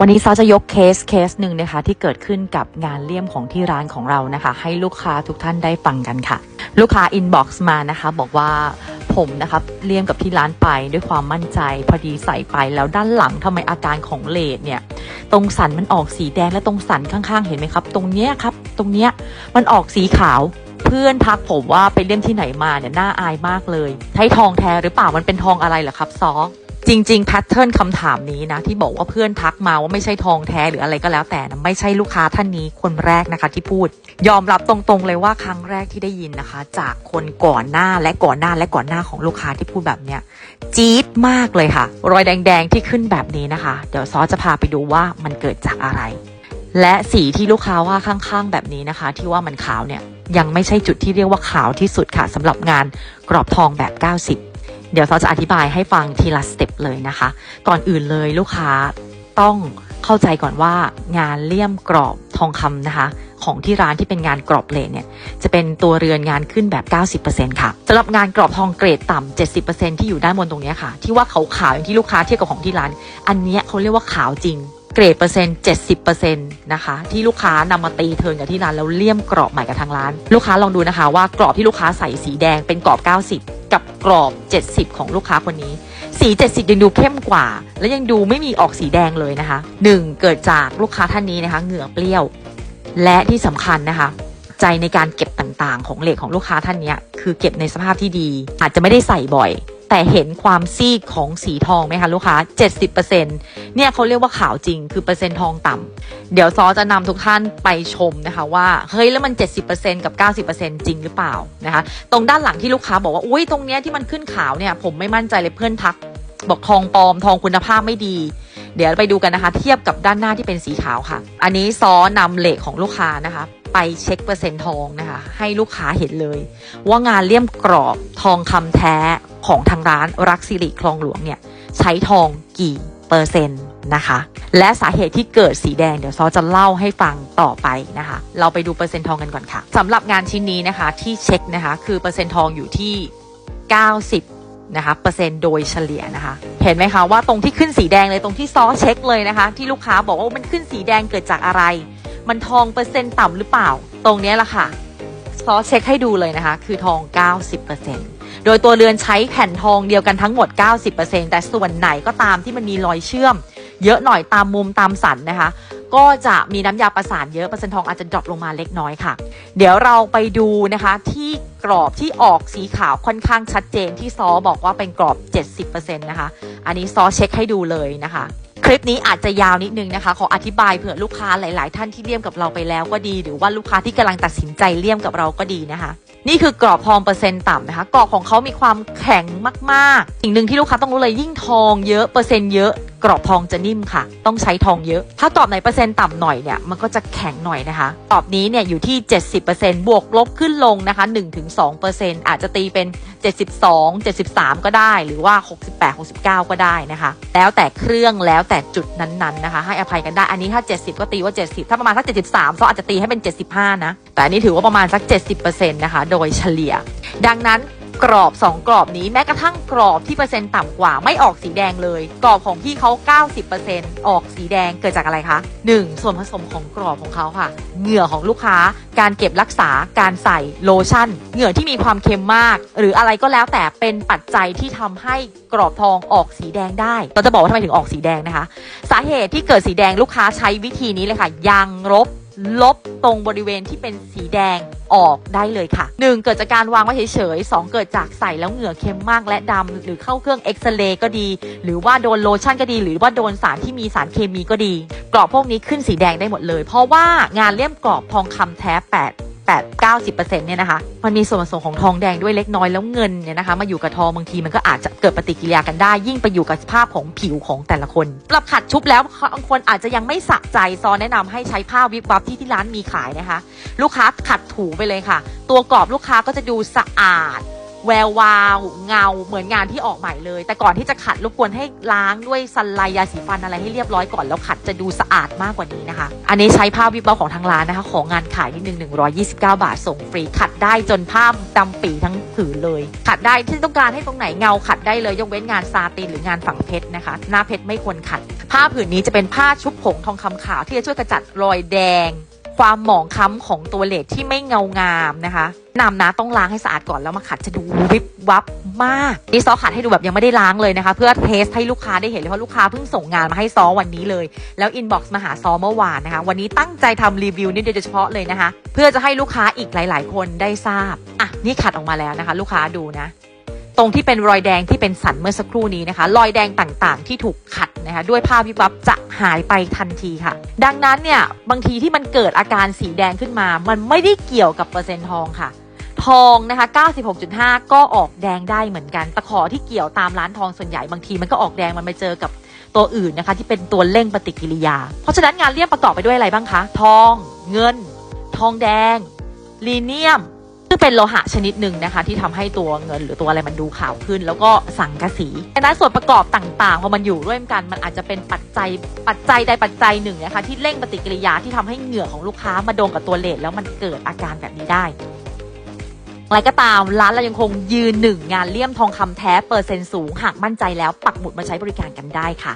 วันนี้ซอจะยกเคสเคสหนึ่งนะคะที่เกิดขึ้นกับงานเลี่ยมของที่ร้านของเรานะคะ ให้ลูกค้าทุกท่านได้ฟังกันค่ะ ลูกค้าอินบ็อกซ์มานะคะ บอกว่าผมนะคะเลี่ยมกับที่ร้านไปด้วยความมั่นใจ พอดีใส่ไปแล้วด้านหลังทำไมอาการของเลดเนี่ย ตรงสันมันออกสีแดงและตรงสันข้างๆ เห็นไหมครับ ตรงเนี้ยครับ ตรงเนี้ยมันออกสีขาวเพื่อนทักผมว่าไปเลี่ยมที่ไหนมาเนี่ยน่าอายมากเลยใช้ทองแท้หรือเปล่ามันเป็นทองอะไรเหรอครับซอ จริงๆแพทเทิร์นคำถามนี้นะ ที่บอกว่าเพื่อนทักมาว่าไม่ใช่ทองแท้หรืออะไรก็แล้วแต่นะไม่ใช่ลูกค้าท่านนี้คนแรกนะคะที่พูด ยอมรับตรงๆเลยว่าครั้งแรกที่ได้ยินนะคะ จากคนก่อนหน้าและก่อนหน้าและก่อนหน้าของลูกค้าที่พูดแบบเนี้ยจี๊ดมากเลยค่ะ รอยแดงๆที่ขึ้นแบบนี้นะคะ เดี๋ยวซอจะพาไปดูว่ามันเกิดจากอะไร และสีที่ลูกค้าว่าข้างๆ แบบนี้นะคะ ที่ว่ามันขาวเนี่ยยังไม่ใช่จุดที่เรียกว่าขาวที่สุดค่ะสำหรับงานกรอบทองแบบ 90 เดี๋ยวเราจะอธิบายให้ฟังทีละสเต็ปเลยนะคะ ก่อนอื่นเลยลูกค้าต้องเข้าใจก่อนว่างานเลี่ยมกรอบทองคำนะคะ ของที่ร้านที่เป็นงานกรอบเลนเนี่ยจะเป็นตัวเรือนงานขึ้นแบบ 90%ค่ะสำหรับงานกรอบทองเกรดต่ำ70%ที่อยู่ด้านบนตรงนี้ค่ะ ที่ว่าขาวๆอย่างที่ลูกค้าเทียบกับของที่ร้าน อันนี้เขาเรียกว่าขาวจริงเกรดเปอร์เซ็นต์70%นะคะ ที่ลูกค้านำมาตีเทินกับที่ร้านแล้วเลี่ยมกรอบใหม่กับทางร้าน ลูกค้าลองดูนะคะว่ากรอบที่ลูกค้าใส่สีแดงเป็นกรอบ90กับ กรอบ 70 ของลูกค้าคนนี้ สี 70 ยังดูเข้มกว่า และยังดูไม่มีออกสีแดงเลยนะคะ 1. เกิดจากลูกค้าท่านนี้นะคะ เหงื่อเปรี้ยว และที่สำคัญนะคะ ใจในการเก็บต่างๆ ของเหล็กของลูกค้าท่านนี้คือเก็บในสภาพที่ดี อาจจะไม่ได้ใส่บ่อย แต่เห็นความซีดของสีทองไหมคะลูกค้า 70%เนี่ยเขาเรียกว่าขาวจริง คือเปอร์เซ็นต์ทองต่ำเดี๋ยวซอจะนำทุกท่านไปชมนะคะว่าเฮ้ยแล้วมัน 70%กับ 90%จริงหรือเปล่านะคะ ตรงด้านหลังที่ลูกค้าบอกว่าอุ้ยตรงเนี้ยที่มันขึ้นขาวเนี่ยผมไม่มั่นใจเลยเพื่อนทัก บอกทองปลอมทองคุณภาพไม่ดี เดี๋ยวไปดูกันนะคะ เทียบกับด้านหน้าที่เป็นสีขาวค่ะ อันนี้ซอนำเหล็กของลูกค้านะคะไปเช็คเปอร์เซ็นต์ทองนะคะ ให้ลูกค้าเห็นเลย ว่างานเลี่ยมกรอบทองคำแท้ ของทางร้านรักสิริคลองหลวงเนี่ยใช้ทองกี่เปอร์เซ็นต์นะคะ และสาเหตุที่เกิดสีแดงเดี๋ยวซอจะเล่าให้ฟังต่อไปนะคะ เราไปดูเปอร์เซ็นต์ทองกันก่อนค่ะสำหรับงานชิ้นนี้นะคะที่เช็คนะคะคือเปอร์เซ็นต์ทองอยู่ที่ 90นะคะเปอร์เซ็นต์โดยเฉลี่ยนะคะ เห็นไหมคะว่าตรงที่ขึ้นสีแดงเลยตรงที่ซอเช็คเลยนะคะ ที่ลูกค้าบอกว่ามันขึ้นสีแดงเกิดจากอะไร มันทองเปอร์เซ็นต์ต่ำหรือเปล่า ตรงนี้แหละค่ะซอเช็คให้ดูเลยนะคะ คือทอง 90% โดยตัวเรือนใช้แผ่นทองเดียวกันทั้งหมด 90%แต่ส่วนไหนก็ตามที่มันมีรอยเชื่อม เยอะหน่อยตามมุมตามสันนะคะ ก็จะมีน้ำยาประสานเยอะเปอร์เซ็นต์ทองอาจจะดรอปลงมาเล็กน้อยค่ะ เดี๋ยวเราไปดูนะคะที่กรอบที่ออกสีขาวค่อนข้างชัดเจนที่ซอบอกว่าเป็นกรอบ 70%นะคะ อันนี้ซอเช็คให้ดูเลยนะคะ คลิปนี้อาจจะยาวนิดนึงนะคะ ขออธิบายเผื่อลูกค้าหลาย ๆ ท่านที่เลี่ยมกับเราไปแล้วก็ดี หรือว่าลูกค้าที่กำลังตัดสินใจเลี่ยมกับเราก็ดีนะคะ นี่คือกรอบทองเปอร์เซ็นต์ต่ำนะคะกรอบของเขามีความแข็งมาก ๆ สิ่งหนึ่งที่ลูกค้าต้องรู้เลยยิ่งทองเยอะเปอร์เซ็นต์เยอะ กรอบทองจะนิ่มค่ะ ต้องใช้ทองเยอะ ถ้ากรอบไหนเปอร์เซ็นต์ต่ำหน่อยเนี่ยมันก็จะแข็งหน่อยนะคะกรอบนี้เนี่ยอยู่ที่ 70%บวกลบขึ้นลงนะคะ 1-2%อาจจะตีเป็น 72 73 ก็ได้ หรือว่า 68 69 ก็ได้นะคะ แล้วแต่เครื่องแล้วแต่จุดนั้นๆนะคะ ให้อภัยกันได้อันนี้ถ้า 70 ก็ตีว่า 70 ถ้าประมาณสัก 73ก็อาจจะตีให้เป็น 75 นะ แต่อันนี้ถือว่าประมาณสัก 70%นะคะ โดยเฉลี่ย ดังนั้น กรอบ 2 กรอบนี้แม้กระทั่งกรอบที่เปอร์เซ็นต์ต่ำกว่าไม่ออกสีแดงเลย กรอบของพี่เขา 90%ออกสีแดงเกิดจากอะไรคะ 1. ส่วนผสมของกรอบของเขาค่ะ เหงื่อของลูกค้า การเก็บรักษาการใส่โลชั่น เหงื่อที่มีความเค็มมาก หรืออะไรก็แล้วแต่เป็นปัจจัยที่ทำให้กรอบทองออกสีแดงได้เราจะบอกว่าทำไมถึงออกสีแดงนะคะ สาเหตุที่เกิดสีแดงลูกค้าใช้วิธีนี้เลยค่ะยางลบ ลบตรงบริเวณที่เป็นสีแดงออกได้เลยค่ะ 1. เกิดจากการวางไว้เฉยๆ 2. เกิดจากใส่แล้วเหงื่อเค็มมากและดำหรือเข้าเครื่องเอ็กซเรย์ก็ดี หรือว่าโดนโลชั่นก็ดี หรือว่าโดนสารที่มีสารเคมีก็ดี กรอบพวกนี้ขึ้นสีแดงได้หมดเลย เพราะว่างานเลี่ยมกรอบทองคำแท้ 8 8 90%เนี่ยนะคะ มันมีส่วนผสมของทองแดงด้วยเล็กน้อยแล้วเงินเนี่ยนะคะ มาอยู่กับทองบางทีมันก็อาจจะเกิดปฏิกิริยากันได้ ยิ่งไปอยู่กับสภาพของผิวของแต่ละคนปรับขัดชุบแล้วบางคนอาจจะยังไม่สะใจซอแนะนำให้ใช้ผ้าวิบวับที่ที่ร้านมีขายนะคะ ลูกค้าขัดถูไปเลยค่ะ ตัวกรอบลูกค้าก็จะดูสะอาด แวววาว เงาเหมือนงานที่ออกใหม่เลย แต่ก่อนที่จะขัดรบกวนให้ล้างด้วยซันไลยาสีฟันอะไรให้เรียบร้อยก่อนแล้วขัดจะดูสะอาดมากกว่านี้นะคะ อันนี้ใช้ผ้าวิบเบาของทางร้านนะคะ ของงานขายนิดนึง129 บาทส่งฟรี ขัดได้จนผ้าดำปีทั้งผืนเลย ขัดได้ที่ต้องการให้ตรงไหนเงาขัดได้เลยยกเว้นงานซาตินหรืองานฝังเพชรนะคะ หน้าเพชรไม่ควรขัด ผ้าผืนนี้จะเป็นผ้าชุบผงทองคำขาวที่จะช่วยกระจัดรอยแดง ความหมองค้ำของตัวเลดที่ไม่เงางามนะคะนำนะต้องล้างให้สะอาดก่อนแล้วมาขัดจะดูวิบวับมากนี่ซอขัดให้ดูแบบยังไม่ได้ล้างเลยนะคะ เพื่อเทสให้ลูกค้าได้เห็นเลยเพราะลูกค้าเพิ่งส่งงานมาให้ซอวันนี้เลย แล้วอินบ็อกซ์มาหาซอเมื่อวานนะคะ วันนี้ตั้งใจทำรีวิวนี่โดยเฉพาะเลยนะคะ เพื่อจะให้ลูกค้าอีกหลาย ๆ คนได้ทราบอะนี่ขัดออกมาแล้วนะคะ ลูกค้าดูนะ ตรงที่เป็นรอยแดงที่เป็นสันเมื่อสักครู่นี้นะคะ รอยแดงต่างๆ ที่ถูกขัดนะคะด้วยผ้าวิบวับจะหายไปทันทีค่ะ ดังนั้นเนี่ยบางทีที่มันเกิดอาการสีแดงขึ้นมา มันไม่ได้เกี่ยวกับเปอร์เซ็นต์ทองค่ะ ทองนะคะ 96.5 ก็ออกแดงได้เหมือนกันตะขอที่เกี่ยวตามร้านทองส่วนใหญ่บางทีมันก็ออกแดงมันไปเจอกับตัวอื่นนะคะ ที่เป็นตัวเร่งปฏิกิริยา เพราะฉะนั้นงานเลี่ยมประกอบไปด้วยอะไรบ้างคะ ทอง เงิน ทองแดง ลีเนียม เป็นโลหะชนิดหนึ่งนะคะ ที่ทำให้ตัวเงินหรือตัวอะไรมันดูขาวขึ้น แล้วก็สังกะสีดังนั้นส่วนประกอบต่างๆพอมันอยู่ร่วมกัน มันอาจจะเป็นปัจจัยปัจจัยใดปัจจัยหนึ่งนะคะที่เร่งปฏิกิริยาที่ทำให้เหงื่อของลูกค้ามาโดนกับตัวเลดแล้วมันเกิดอาการแบบนี้ได้อะไรก็ตามร้านเรายังคงยืนหนึ่งงานเลี่ยมทองคำแท้เปอร์เซ็นต์สูง หากมั่นใจแล้วปักหมุดมาใช้บริการกันได้ค่ะ